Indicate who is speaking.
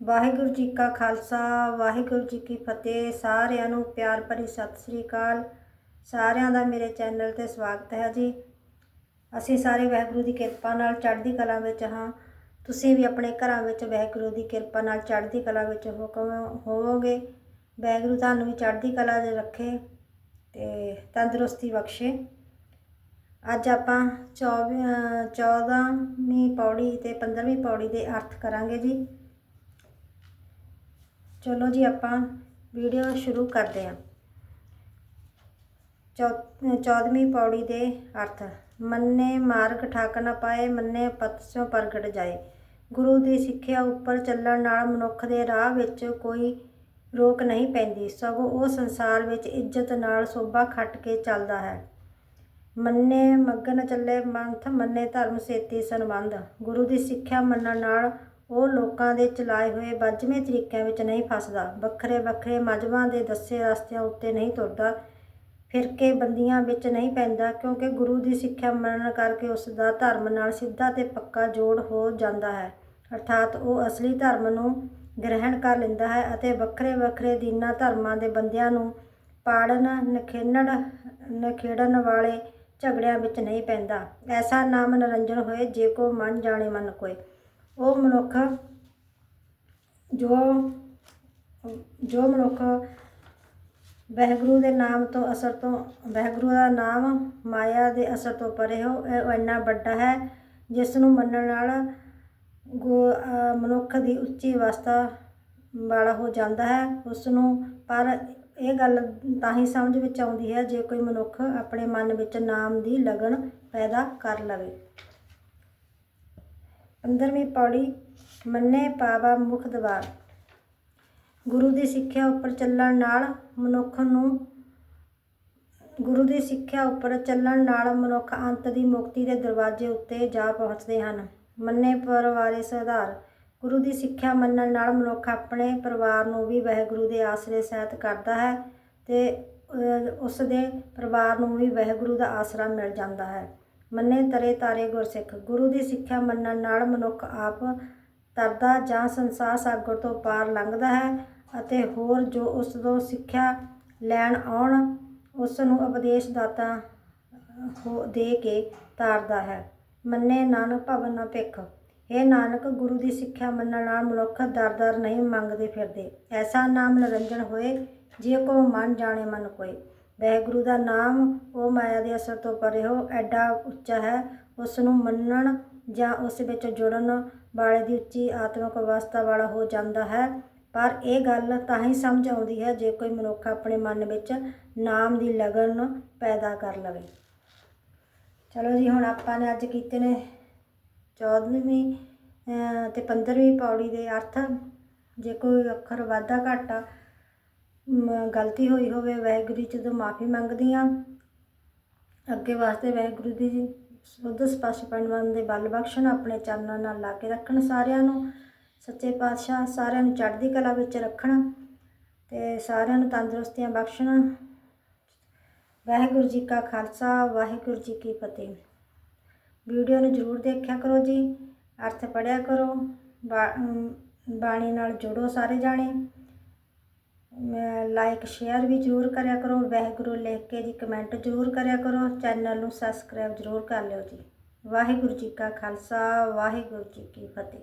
Speaker 1: ਵਾਹਿਗੁਰੂ ਜੀ ਕਾ ਖਾਲਸਾ, ਵਾਹਿਗੁਰੂ ਜੀ ਕੀ ਫਤਿਹ। ਸਾਰਿਆਂ ਨੂੰ ਪਿਆਰ ਭਰੀ ਸਤਿ ਸ੍ਰੀ ਅਕਾਲ। ਸਾਰਿਆਂ ਦਾ ਮੇਰੇ ਚੈਨਲ ਤੇ ਸਵਾਗਤ ਹੈ ਜੀ। ਅਸੀਂ ਸਾਰੇ ਵਾਹਿਗੁਰੂ ਦੀ ਕਿਰਪਾ ਨਾਲ ਚੜ੍ਹਦੀ ਕਲਾ ਵਿੱਚ ਹਾਂ। ਤੁਸੀਂ ਵੀ ਆਪਣੇ ਘਰਾਂ ਵਿੱਚ ਵਾਹਿਗੁਰੂ ਦੀ ਕਿਰਪਾ ਨਾਲ ਚੜ੍ਹਦੀ ਕਲਾ ਵਿੱਚ ਹੁਕਮ ਹੋਵੋਗੇ। ਵਾਹਿਗੁਰੂ ਤੁਹਾਨੂੰ ਵੀ ਚੜ੍ਹਦੀ ਕਲਾ 'ਚ ਰੱਖੇ ਤੇ ਤੰਦਰੁਸਤੀ ਬਖਸ਼ੇ। ਅੱਜ ਆਪਾਂ 24 14ਵੀਂ ਪੌੜੀ ਤੇ 15ਵੀਂ ਪੌੜੀ ਦੇ ਅਰਥ ਕਰਾਂਗੇ ਜੀ। ਚਲੋ ਜੀ ਆਪਾਂ ਵੀਡੀਓ ਸ਼ੁਰੂ ਕਰਦੇ ਹਾਂ। 14ਵੀਂ ਪੌੜੀ ਦੇ ਅਰਥ, ਮੰਨੇ ਮਾਰਗ ਠਾਕ ਨਾ ਪਾਏ, ਮੰਨੇ ਪਤ ਸਿਓ ਪ੍ਰਗਟ ਜਾਏ। ਗੁਰੂ ਦੀ ਸਿੱਖਿਆ ਉੱਪਰ ਚੱਲਣ ਨਾਲ ਮਨੁੱਖ ਦੇ ਰਾਹ ਵਿੱਚ ਕੋਈ ਰੋਕ ਨਹੀਂ ਪੈਂਦੀ। ਸਗੋਂ ਉਹ ਸੰਸਾਰ ਵਿੱਚ ਇੱਜ਼ਤ ਨਾਲ ਸੋਭਾ ਖੱਟ ਕੇ ਚੱਲਦਾ ਹੈ। ਮੰਨੇ ਮਗਨ ਚੱਲੇ ਮੰਥ, ਮੰਨੇ ਧਰਮ ਸੇਤੀ ਸੰਬੰਧ। ਗੁਰੂ ਦੀ ਸਿੱਖਿਆ ਮੰਨਣ ਨਾਲ ਉਹ ਲੋਕਾਂ ਦੇ ਚਲਾਏ ਹੋਏ ਵੱਜਵੇਂ ਤਰੀਕਿਆਂ ਵਿੱਚ ਨਹੀਂ ਫਸਦਾ। ਵੱਖਰੇ ਵੱਖਰੇ ਮਜ਼ਹਬਾਂ ਦੇ ਦੱਸੇ ਰਸਤਿਆਂ ਉੱਤੇ ਨਹੀਂ ਤੁਰਦਾ। ਫਿਰਕੇ ਬੰਦੀਆਂ ਵਿੱਚ ਨਹੀਂ ਪੈਂਦਾ, ਕਿਉਂਕਿ ਗੁਰੂ ਦੀ ਸਿੱਖਿਆ ਮੰਨਣ ਕਰਕੇ ਉਸ ਦਾ ਧਰਮ ਨਾਲ ਸਿੱਧਾ ਤੇ ਪੱਕਾ ਜੋੜ ਹੋ ਜਾਂਦਾ ਹੈ। ਅਰਥਾਤ ਉਹ ਅਸਲੀ ਧਰਮ ਨੂੰ ਗ੍ਰਹਿਣ ਕਰ ਲੈਂਦਾ ਹੈ ਅਤੇ ਵੱਖਰੇ ਵੱਖਰੇ ਦੀਨਾਂ ਧਰਮਾਂ ਦੇ ਬੰਦਿਆਂ ਨੂੰ ਪਾੜਨ, ਨਖੇੜਨ ਨਖੇੜਨ ਵਾਲੇ ਝਗੜਿਆਂ ਵਿੱਚ ਨਹੀਂ ਪੈਂਦਾ। ਐਸਾ ਨਾਮ ਨਿਰੰਜਨ ਹੋਏ, ਜੇ ਕੋ ਮਨ ਜਾਣੇ ਮਨ ਕੋਏ। ਉਹ ਮਨੁੱਖ ਜੋ ਜੋ ਮਨੁੱਖ ਵਾਹਿਗੁਰੂ ਦੇ ਨਾਮ ਤੋਂ ਅਸਰ ਤੋਂ, ਵਾਹਿਗੁਰੂ ਦਾ ਨਾਮ ਮਾਇਆ ਦੇ ਅਸਰ ਤੋਂ ਪਰੇ ਹੋ, ਇਹ ਇੰਨਾ ਵੱਡਾ ਹੈ, ਜਿਸ ਨੂੰ ਮੰਨਣ ਨਾਲ ਗੋ ਮਨੁੱਖ ਦੀ ਉੱਚੀ ਅਵਸਥਾ ਵਾਲਾ ਹੋ ਜਾਂਦਾ ਹੈ ਉਸ ਨੂੰ ਪਰ ਇਹ ਗੱਲ ਤਾਂ ਹੀ ਸਮਝ ਵਿੱਚ ਆਉਂਦੀ ਹੈ, ਜੇ ਕੋਈ ਮਨੁੱਖ ਆਪਣੇ ਮਨ ਵਿੱਚ ਨਾਮ ਦੀ ਲਗਨ ਪੈਦਾ ਕਰ ਲਵੇ। 15ਵੀਂ ਪੌੜੀ ਮੰਨੇ ਪਾਵਾ ਮੁਖ ਦਵਾਰ। ਗੁਰੂ ਦੀ ਸਿੱਖਿਆ ਉੱਪਰ ਚੱਲਣ ਨਾਲ ਮਨੁੱਖ ਨੂੰ ਗੁਰੂ ਦੀ ਸਿੱਖਿਆ ਉੱਪਰ ਚੱਲਣ ਨਾਲ ਮਨੁੱਖ ਅੰਤ ਦੀ ਮੁਕਤੀ ਦੇ ਦਰਵਾਜ਼ੇ ਉੱਤੇ ਜਾ ਪਹੁੰਚਦੇ ਹਨ। ਮੰਨੇ ਪਰਿਵਾਰੇ ਸੁਧਾਰ ਗੁਰੂ ਦੀ ਸਿੱਖਿਆ ਮੰਨਣ ਨਾਲ ਮਨੁੱਖ ਆਪਣੇ ਪਰਿਵਾਰ ਨੂੰ ਵੀ ਵਾਹਿਗੁਰੂ ਦੇ ਆਸਰੇ ਸਹਿਤ ਕਰਦਾ ਹੈ ਤੇ ਅਹ, ਉਸ ਦੇ ਪਰਿਵਾਰ ਨੂੰ ਵੀ ਵਾਹਿਗੁਰੂ ਦਾ ਆਸਰਾ ਮਿਲ ਜਾਂਦਾ ਹੈ। ਮੰਨੇ ਤਰੇ ਤਾਰੇ ਗੁਰਸਿੱਖ। ਗੁਰੂ ਦੀ ਸਿੱਖਿਆ ਮੰਨਣ ਨਾਲ ਮਨੁੱਖ ਆਪ ਤਰਦਾ ਜਾਂ ਸੰਸਾਰ ਸਾਗਰ ਤੋਂ ਪਾਰ ਲੰਘਦਾ ਹੈ ਅਤੇ ਹੋਰ ਜੋ ਉਸ ਤੋਂ ਸਿੱਖਿਆ ਲੈਣ ਆਉਣ, ਉਸ ਨੂੰ ਉਪਦੇਸ਼ ਦਾਤਾ ਹੋ ਦੇ ਕੇ ਤਾਰਦਾ ਹੈ। ਮੰਨੇ ਨਾਨਕ ਭਵਨ ਨਾ ਭਿੱਖ। ਇਹ ਨਾਨਕ, ਗੁਰੂ ਦੀ ਸਿੱਖਿਆ ਮੰਨਣ ਨਾਲ ਮਨੁੱਖ ਦਰ ਦਰ ਨਹੀਂ ਮੰਗਦੇ ਫਿਰਦੇ। ਐਸਾ ਨਾਮ ਨਿਰੰਜਨ ਹੋਏ, ਜੇ ਕੋ ਮਨ ਜਾਣੇ ਮਨ ਕੋਈ ਵਾਹਿਗੁਰੂ ਦਾ ਨਾਮ ਉਹ ਮਾਇਆ ਦੇ ਅਸਰ ਤੋਂ ਪਰੇ ਹੋ ਐਡਾ ਉੱਚਾ ਹੈ। ਉਸ ਨੂੰ ਮੰਨਣ ਜਾਂ ਉਸ ਵਿੱਚ ਜੁੜਨ ਵਾਲੇ ਦੀ ਉੱਚੀ ਆਤਮਿਕ ਅਵਸਥਾ ਵਾਲਾ ਹੋ ਜਾਂਦਾ ਹੈ। ਪਰ ਇਹ ਗੱਲ ਤਾਂ ਹੀ ਸਮਝ ਆਉਂਦੀ ਹੈ ਜੇ ਕੋਈ ਮਨੁੱਖ ਆਪਣੇ ਮਨ ਵਿੱਚ ਨਾਮ ਦੀ ਲਗਨ ਪੈਦਾ ਕਰ ਲਵੇ। ਚਲੋ ਜੀ ਹੁਣ ਆਪਾਂ ਨੇ ਅੱਜ ਕੀਤੇ ਨੇ 14ਵੀਂ ਅਹ, ਤੇ 15ਵੀਂ ਪੌੜੀ ਦੇ ਅਰਥ। ਜੇ ਕੋਈ ਅੱਖਰ ਵਾਧਾ ਘਾਟਾ ਮ, ਗਲਤੀ ਹੋਈ ਹੋਵੇ, ਵਾਹਿਗੁਰੂ ਜੀ ਤੋਂ ਮਾਫੀ ਮੰਗਦੀ ਹਾਂ ਅੱਗੇ ਵਾਸਤੇ ਵਾਹਿਗੁਰੂ ਦੀ ਸੁੱਧ, ਸਪਸ਼ਟ ਪੜਨ ਦੇ ਬਲ ਬਖਸ਼ਣ, ਆਪਣੇ ਚਰਨਾਂ ਨਾਲ ਲਾ ਕੇ ਰੱਖਣ ਸਾਰਿਆਂ ਨੂੰ, ਸੱਚੇ ਪਾਤਸ਼ਾਹ ਸਾਰਿਆਂ ਨੂੰ ਚੜ੍ਹਦੀ ਕਲਾ ਵਿੱਚ ਰੱਖਣ ਤੇ ਸਾਰਿਆਂ ਨੂੰ ਤੰਦਰੁਸਤੀਆਂ ਬਖਸ਼ਣ। ਵਾਹਿਗੁਰੂ ਜੀ ਕਾ ਖਾਲਸਾ, ਵਾਹਿਗੁਰੂ ਜੀ ਕੀ ਫਤਿਹ। ਵੀਡੀਓ ਨੂੰ ਜ਼ਰੂਰ ਦੇਖਿਆ ਕਰੋ ਜੀ, ਅਰਥ ਪੜਿਆ ਕਰੋ ਬਾਣੀ ਨਾਲ ਜੁੜੋ ਸਾਰੇ ਜਾਣੇ। ਲਾਈਕ ਸ਼ੇਅਰ ਵੀ ਜ਼ਰੂਰ ਕਰਿਆ ਕਰੋ, ਵਾਹਿਗੁਰੂ ਲਿਖ ਕੇ ਜੀ ਕਮੈਂਟ ਜ਼ਰੂਰ ਕਰਿਆ ਕਰੋ ਚੈਨਲ ਨੂੰ ਸਬਸਕ੍ਰਾਈਬ ਜ਼ਰੂਰ ਕਰ ਲਿਓ ਜੀ। ਵਾਹਿਗੁਰੂ ਜੀ ਕਾ ਖਾਲਸਾ, ਵਾਹਿਗੁਰੂ ਜੀ ਕੀ ਫਤਿਹ।